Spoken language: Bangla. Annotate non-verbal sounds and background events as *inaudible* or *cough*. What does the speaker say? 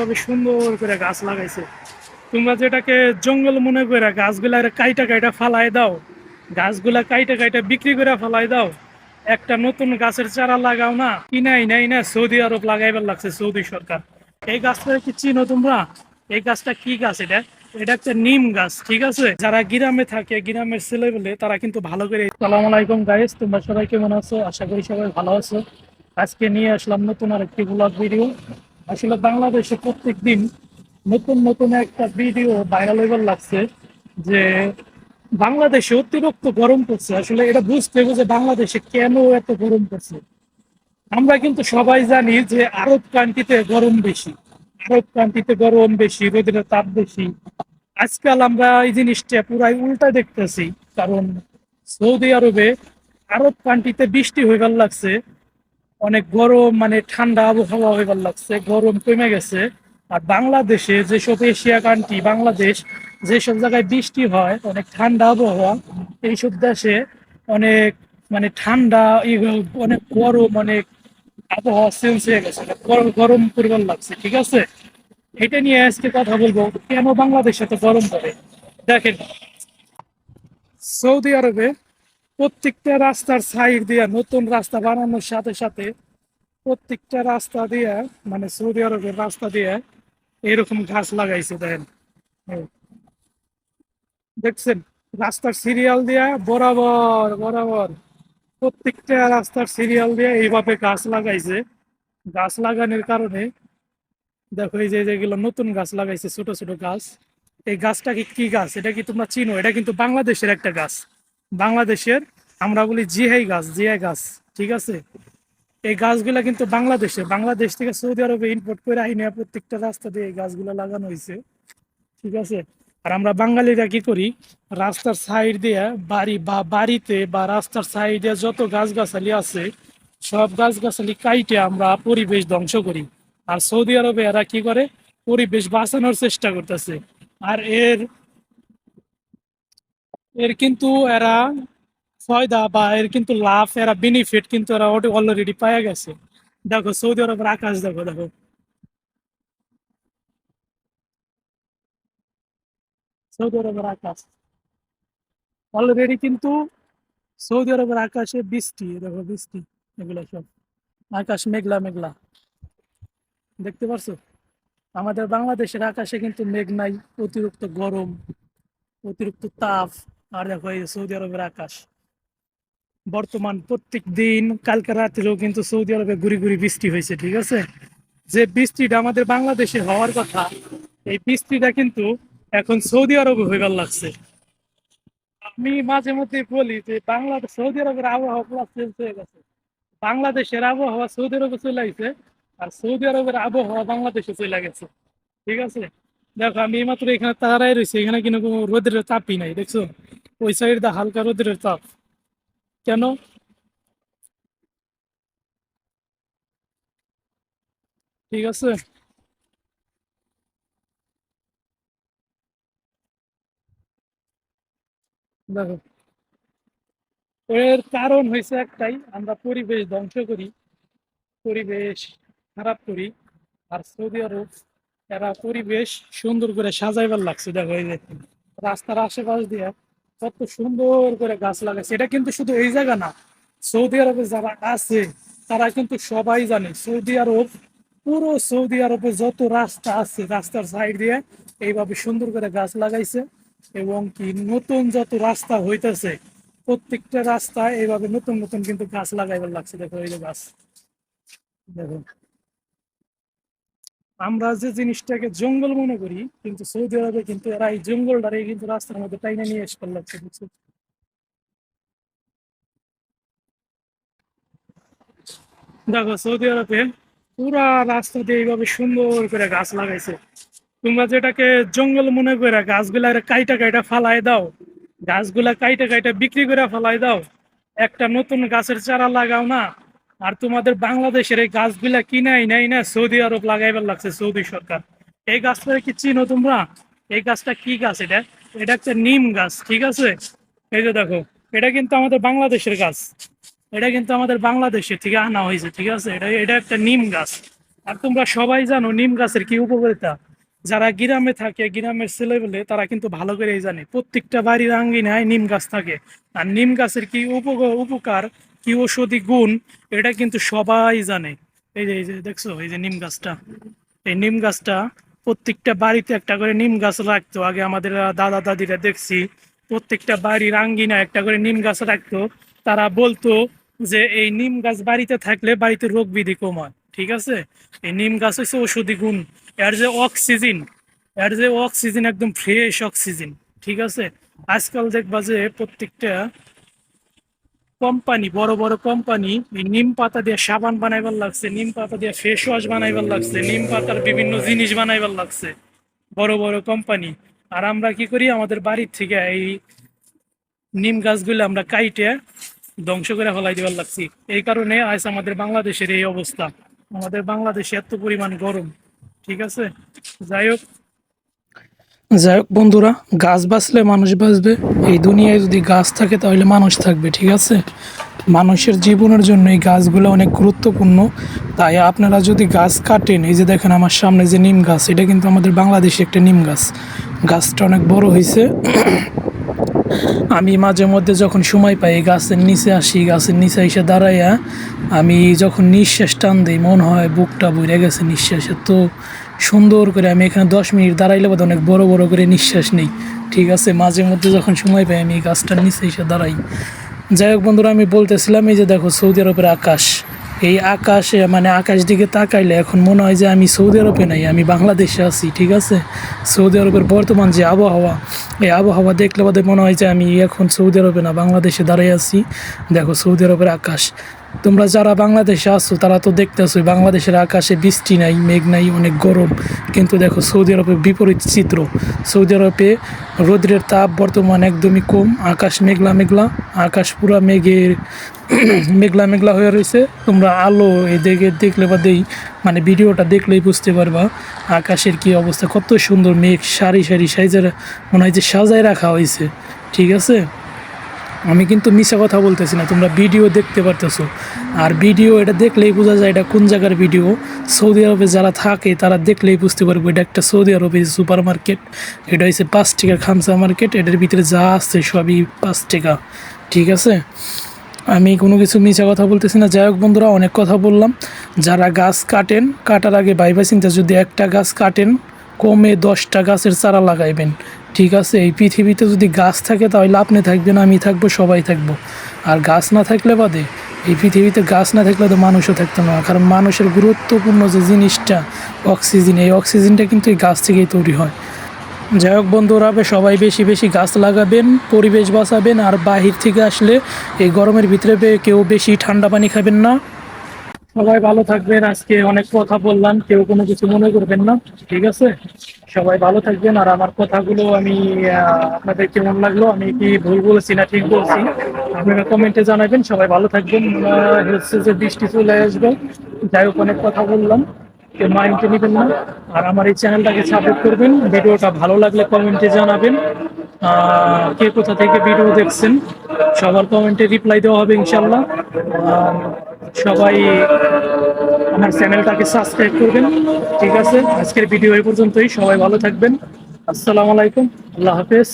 তবে সুন্দর করে গাছ লাগাইছে। তোমরা যেটাকে জঙ্গল মনে করে গাছগুলা কাইটা কাইটা ফালাই দাও, গাছগুলা কাইটা কাইটা বিক্রি করে ফালাই দাও, একটা নতুন গাছের চারা লাগাও না। কিনাই নাই না সৌদি আরব লাগাইবার লাগছে সৌদি সরকার। এই গাছটা কি চিনো তোমরা? এই গাছটা কি গাছ এটা? এটা একটা নিম গাছ, ঠিক আছে? যারা গ্রামে থাকে, গ্রামের ছেলে বলে, তারা কিন্তু ভালো করে সালাম আলাইকুম গাইস তোমরা সবাই কেমন আছো? আশা করি সবাই ভালো আছো। আজকে নিয়ে আসলাম নতুন আর একটি ব্লগ ভিডিও আসলে বাংলাদেশে প্রত্যেক দিন নতুন নতুন একটা ভিডিও ভাইরাল হইবার লাগছে যে বাংলাদেশে অতিরিক্ত গরম পড়ছে। আসলে এটা বুঝতে হবে যে বাংলাদেশে কেন এত গরম পড়ছে। আমরা কিন্তু সবাই জানি যে আরব কান্ট্রিতে গরম বেশি, আরব কান্ট্রিতে গরম বেশি, রোদের তাপ বেশি। আজকাল আমরা এই জিনিসটা পুরাই উল্টা দেখতেছি, কারণ সৌদি আরবে আরব কান্ট্রিতে বৃষ্টি হইবার লাগছে। অনেক গরম মানে ঠান্ডা আবহাওয়া হইবার লাগছে, গরম কমে গেছে। আর বাংলাদেশে যেসব এশিয়া কান্ট্রি, বাংলাদেশ, যেসব জায়গায় বৃষ্টি হয়, অনেক ঠান্ডা আবহাওয়া, এইসব দেশে অনেক মানে ঠান্ডা অনেক গরম, অনেক আবহাওয়া চেঞ্জ হয়ে গেছে গরম পরিমাণ লাগছে, ঠিক আছে? এটা নিয়ে আজকে কথা বলব, কেন বাংলাদেশে এত গরম পড়ে? দেখেন, সৌদি আরবে প্রত্যেকটা রাস্তার সাইড দিয়ে নতুন রাস্তা বানানোর সাথে সাথে প্রত্যেকটা রাস্তা দিয়ে মানে সৌদি আরবের রাস্তা দিয়ে এরকম ঘাস লাগাইছে, দেখেন। দেখছেন? রাস্তার সিরিয়াল দিয়া বরাবর বরাবর প্রত্যেকটা রাস্তার সিরিয়াল দিয়ে এইভাবে গাছ লাগাইছে। গাছ লাগানোর কারণে দেখো, এই যে যেগুলো নতুন গাছ লাগাইছে, ছোট ছোট গাছ। এই গাছটা কি কি গাছ? এটা কি তোমরা চিনো? এটা কিন্তু বাংলাদেশের একটা গাছ। বাংলাদেশের, আমরা বলি জিহাই গাছ জিহাই গাছ, ঠিক আছে? এই গাছগুলা কিন্তু বাংলাদেশে, বাংলাদেশ থেকে সৌদি আরবে ইম্পোর্ট করে আইনে প্রত্যেকটা রাস্তা দিয়ে এই গাছগুলা লাগানো হয়েছে ঠিক আছে? আর আমরা বাঙালিরা কি করি? রাস্তার সাইড দিয়ে বাড়ি বা বাড়িতে বা রাস্তার সাইডে যত গাছগাছালি আছে, সব গাছগাছালি কাইটে আমরা পরিবেশ ধ্বংস করি। আর সৌদি আরবে এরা কি করে? পরিবেশ বাঁচানোর চেষ্টা করতেছে। আর এর এর কিন্তু এরা ফয়দা বা এর কিন্তু লাভ, এরা বেনিফিট কিন্তু এরা অলরেডি পাওয়া গেছে। দেখো, সৌদি আরবের আকাশ, দেখো দেখো। সৌদি আরবের আকাশ। অলরেডি কিন্তু সৌদি আরবের আকাশে বৃষ্টি, দেখো বৃষ্টি, এগুলো সব। আকাশ মেঘলা মেঘলা। দেখতে পারছ? আমাদের বাংলাদেশের আকাশে কিন্তু মেঘ নাই, অতিরিক্ত গরম, অতিরিক্ত তাপ। আর দেখো এই সৌদি আরবের আকাশ। বর্তমান প্রত্যেক দিন, কালকে রাত্রেও কিন্তু সৌদি আরবে ঘুরি ঘুরি বৃষ্টি হয়েছে, ঠিক আছে? যে বৃষ্টিটা আমাদের বাংলাদেশে হওয়ার কথা, এই বৃষ্টিটা কিন্তু এখন সৌদি আরবে হইবার লাগছে। আমি মাঝে মধ্যে বলি যে বাংলাদেশ সৌদি আরবের আবহাওয়া চেঞ্জ হয়ে গেছে। বাংলাদেশের আবহাওয়া সৌদি আরবে চলে গেছে আর সৌদি আরবের আবহাওয়া বাংলাদেশে চলে গেছে, ঠিক আছে? দেখো আমি এইমাত্র এখানে তারাই রয়েছে এখানে কিন্তু কোনো রোদের তাপই নাই, দেখছ? ওই সাইড দা হালকা রোদের তাপ। কেন? ঠিক আছে? দেখো। এর কারণ হয়েছে একটাই, আমরা পরিবেশ ধ্বংস করি, পরিবেশ খারাপ করি, আর সৌদি আরব, এরা পরিবেশ সুন্দর করে সাজাইবার লাগছে। দেখো এই যে রাস্তার আশেপাশ দিয়ে কত সুন্দর করে গাছ লাগাইছে। এটা কিন্তু শুধু এই জায়গা না, সৌদি আরবে যারা আছে, তারা কিন্তু সবাই জানে, সৌদি আরব, পুরো সৌদি আরবে যত রাস্তা আছে, রাস্তার সাইড দিয়ে এইভাবে সুন্দর করে গাছ লাগাইছে এবং কি নতুন যত রাস্তা হইতেছে, প্রত্যেকটা রাস্তায় এইভাবে নতুন নতুন কিন্তু গাছ লাগাইবার লাগছে। দেখো এই যে গাছ। দেখো। আমরা যে জিনিসটাকে জঙ্গল মনে করি, কিন্তু সৌদি আরবে কিন্তু এরা এই জঙ্গলটারে কিন্তু রাস্তার মধ্যে টাইনে নিয়ে এসে লাগছে বুঝছ? দেখো, সৌদি আরবে পুরা রাস্তা দিয়ে এইভাবে সুন্দর করে গাছ লাগাইছে। তোমরা যেটাকে জঙ্গল মনে করে গাছগুলা কাইটা কাইটা ফালাই দাও, গাছগুলা কাইটা কাইটা বিক্রি করে ফালাই দাও, একটা নতুন গাছের চারা লাগাও না। আর তোমাদের বাংলাদেশের এই গাছগুলা কিনাই নাই না, সৌদি আরব লাগাইবার লাগছে, সৌদি সরকার। এই গাছটা কি চিনো তোমরা? এই গাছটা কি গাছ এটা? এটা একটা নিম গাছ, ঠিক আছে? এই যে দেখো, এটা কিন্তু আমাদের বাংলাদেশের গাছ। এটা কিন্তু আমাদের বাংলাদেশে থেকে আনা হয়েছে, ঠিক আছে? এটা এটা একটা নিম গাছ। আর তোমরা সবাই জানো, নিম গাছের কি উপকারিতা? যারা গ্রামে থাকে, গ্রামের ছেলেবেলে তারা কিন্তু ভালো করেই জানে। প্রত্যেকটা বাড়ির আঙ্গিনায় নিম গাছ থাকে। আর নিম গাছের কি উপ- উপকার? কি ঔষধি গুণ, এটা কিন্তু সবাই জানে। এই যে এই যে, দেখছ? এই যে নিম গাছটা। এই নিম গাছটা প্রত্যেকটা বাড়িতে একটা করে নিম গাছ রাখতো। আগে আমাদের দাদা দাদিরা দেখছি, প্রত্যেকটা বাড়ির আঙ্গিনা একটা করে নিম গাছ রাখতো। তারা বলতো যে, এই নিম গাছ বাড়িতে থাকলে বাড়িতে রোগ বিধি কমায় ঠিক আছে? এই নিম গাছ হচ্ছে ঔষধি গুণ। এর যে অক্সিজেন, এর যে অক্সিজেন, একদম ফ্রেশ অক্সিজেন। ঠিক আছে? আজকাল দেখবা যে প্রত্যেকটা কোম্পানি বড় বড় কোম্পানি নিম পাতা দিয়ে সাবান বানাইবার লাগছে, নিম পাতা দিয়ে ফেস ওয়াশ বানাইবার লাগছে, নিম পাতার বিভিন্ন জিনিস বানাইবার লাগছে, বড় বড় কোম্পানি আর আমরা কি করি, আমাদের বাড়ির থেকে এই নিম গাছগুলো আমরা কাইটে ধ্বংস করে ফেলাই দিবার লাগছি। এই কারণে আজ আমাদের বাংলাদেশের এই অবস্থা। আমাদের বাংলাদেশে এত পরিমাণ গরম, ঠিক আছে? যাই হোক যাই হোক বন্ধুরা, গাছ বাঁচলে মানুষ বাঁচবে। এই দুনিয়ায় যদি গাছ থাকে তাহলে মানুষ থাকবে, ঠিক আছে? মানুষের জীবনের জন্য এই গাছগুলো অনেক গুরুত্বপূর্ণ। তাই আপনারা যদি গাছ কাটেন, এই যে দেখেন আমার সামনে যে নিম গাছ, এটা কিন্তু আমাদের বাংলাদেশে একটা নিম গাছ। গাছটা অনেক বড় হয়েছে আমি মাঝে মধ্যে যখন সময় পাই গাছের নিচে আসি গাছের নিচে এসে দাঁড়াইয়া আমি যখন নিঃশ্বাস টান দিই, মনে হয়, বুকটা বইরে গেছে নিঃশ্বাসে। তো সুন্দর করে আমি এখানে দশ মিনিট দাঁড়াইলে বোধ অনেক বড় বড় করে নিঃশ্বাস নেই। ঠিক আছে, মাঝে মধ্যে যখন সময় পাই আমি এই গাছটার নিচে এসে দাঁড়াই। যাই হোক বন্ধুরা, আমি বলতেছিলাম, এই যে দেখো সৌদি আরবের আকাশ। এই আকাশে মানে আকাশ দিকে তাকাইলে এখন মনে হয় যে আমি সৌদি আরবে নাই, আমি বাংলাদেশে আছি, ঠিক আছে? সৌদি আরবের বর্তমান যে আবহাওয়া, এই আবহাওয়া দেখলে বাদে মনে হয় যে আমি এখন সৌদি আরবে না, বাংলাদেশে দাঁড়িয়ে আছি। দেখো সৌদি আরবের আকাশ। তোমরা যারা বাংলাদেশে আসছো তারা তো দেখতেছো বাংলাদেশের আকাশে বৃষ্টি নাই, মেঘ নাই, অনেক গরম। কিন্তু দেখো, সৌদি আরবের বিপরীত চিত্র। সৌদি আরবে রোদ্রের তাপ বর্তমান একদমই কম, আকাশ মেঘলা মেঘলা, আকাশ পুরা মেঘের, *clears throat* মেঘলা মেঘলা হয়ে রয়েছে। তোমরা আলো এই দেখে দেখলে বা দেই মানে ভিডিওটা দেখলেই বুঝতে পারবা, আকাশের কি অবস্থা। কত সুন্দর মেঘ, সারি সারি সাইজের মনে হয় যে সাজায় রাখা হয়েছে। ঠিক আছে? আমি কিন্তু মিশা কথা বলতেছি না, তোমরা ভিডিও দেখতে পারতেছো। আর ভিডিও এটা দেখলেই বোঝা যায় এটা কোন জায়গার ভিডিও। সৌদি আরবে যারা থাকে, তারা দেখলেই বুঝতে পারব এটা একটা সৌদি আরবের সুপার মার্কেট এটা হচ্ছে পাঁচ টাকার খামসা মার্কেট এটার ভিতরে যা আছে সবই পাঁচ টাকা, ঠিক আছে? আমি কোনো কিছু মিছা কথা বলতেছি না। যাই হোক বন্ধুরা, অনেক কথা বললাম। যারা গাছ কাটেন, কাটার আগে ভাইবা চিন্তা, যদি একটা গাছ কাটেন, কমে দশটা গাছের চারা লাগাইবেন। ঠিক আছে, এই পৃথিবীতে যদি গাছ থাকে তাহলে আপনি থাকবেন, আমি থাকব, সবাই থাকব। আর গাছ না থাকলে বাদে, এই পৃথিবীতে গাছ না থাকলে তো মানুষও থাকতো না। কারণ মানুষের গুরুত্বপূর্ণ যে জিনিসটা, অক্সিজেন, এই অক্সিজেনটা কিন্তু এই গাছ থেকেই তৈরি হয়। যাই হোক বন্ধুরা সবাই বেশি বেশি গাছ লাগাবেন, পরিবেশ বাঁচাবেন, আর বাহির থেকে আসলে এই গরমের ভিতরে কেউ বেশি ঠান্ডা পানি খাবেন না। সবাই ভালো থাকবেন। আজকে অনেক কথা বললাম, কেউ কোনো কিছু মনে করবেন না, ঠিক আছে? সবাই ভালো থাকবেন। আর আমার কথাগুলো আমি আপনাদের কেমন লাগল? আমি কি ভুল বলেছি না ঠিক বলছি? আপনারা কমেন্টে জানাবেন। সবাই ভালো থাকবেন। হচ্ছে যে বৃষ্টি চলে আসবে। যাই হোক, অনেক কথা বললাম। কেউ মাইন্ডে নেবেন না। আর আমার এই চ্যানেলটাকে সাপোর্ট করবেন। ভিডিওটা ভালো লাগলে কমেন্টে জানাবেন। কে কোথা থেকে ভিডিও দেখছেন, সবার কমেন্টে রিপ্লাই দেওয়া হবে ইনশাল্লাহ সবাই আমার চ্যানেলটাকে সাবস্ক্রাইব করবেন। ঠিক আছে? আজকের ভিডিও এই পর্যন্তই। সবাই ভালো থাকবেন। আসসালামু আলাইকুম। আল্লাহ হাফেজ।